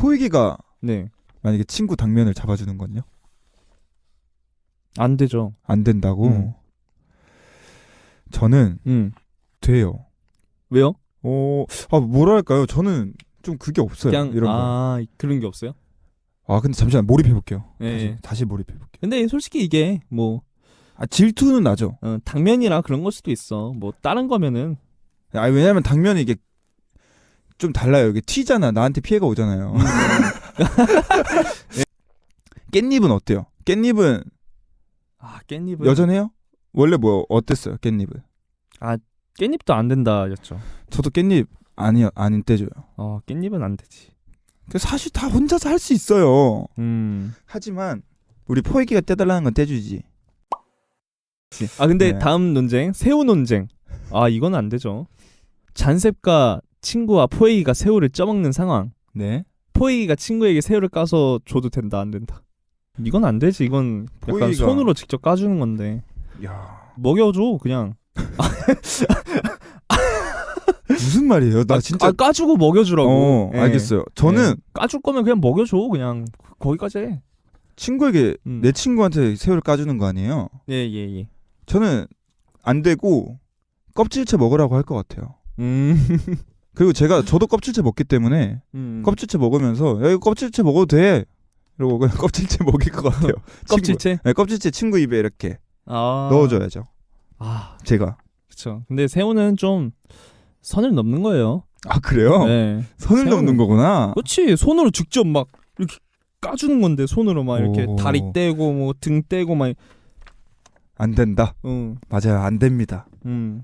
포이기가 네. 만약에 친구 당면을 잡아주는 건요? 안 되죠. 안 된다고. 음. 저는 음. 돼요. 왜요? 어, 아 뭐랄까요? 저는 좀 그게 없어요. 그냥 이런 거. 아 그런 게 없어요? 아 근데 잠시만 몰입해 볼게요. 예, 다시, 예. 다시 몰입해 볼게요. 근데 솔직히 이게 뭐 아 질투는 나죠. 어, 당면이라 그런 걸 수도 있어. 뭐 다른 거면은 아 왜냐면 당면이 이게 좀 달라요. 이게 튀잖아. 나한테 피해가 오잖아요. 음. 깻잎은 어때요? 깻잎은 아 깻잎은 여전해요? 원래 뭐 어땠어요? 깻잎은? 깻잎도 안 된다였죠. 저도 깻잎 아니요 아닌 때줘요. 어 깻잎은 안 되지. 사실 다 혼자서 할 수 있어요. 음. 하지만 우리 포이기가 떼달라는 건 떼주지. 아 근데 네. 다음 논쟁 새우 논쟁. 아 이건 안 되죠. 잔셉과 친구와 포에이가 새우를 쪄먹는 상황. 네. 포에이가 친구에게 새우를 까서 줘도 된다 안 된다. 이건 안 되지. 이건 약간 포에이가- 손으로 직접 까주는 건데 야 먹여줘 그냥. 무슨 말이에요? 나 아, 진짜 아, 까주고 먹여주라고. 어 예. 알겠어요. 저는 예. 까줄 거면 그냥 먹여줘 그냥 거기까지 해. 친구에게 음. 내 친구한테 새우를 까주는 거 아니에요? 예 예 예. 저는 안 되고 껍질째 먹으라고 할 것 같아요. 음. 그리고 제가 저도 껍질째 먹기 때문에 음. 껍질째 먹으면서 야 이거 껍질째 먹어도 돼. 이러고 그냥 껍질째 먹일 것 같아요. 친구- 껍질째. 네, 껍질째 친구 입에 이렇게 아. 넣어줘야죠. 아 제가. 그렇죠. 근데 새우는 좀 선을 넘는 거예요. 아 그래요? 네. 선을 새우는- 넘는 거구나. 그렇지. 손으로 직접 막 이렇게 까주는 건데 손으로 막 이렇게 오. 다리 떼고 뭐 등 떼고 막. 안 된다. 응. 맞아요. 안 됩니다. 음.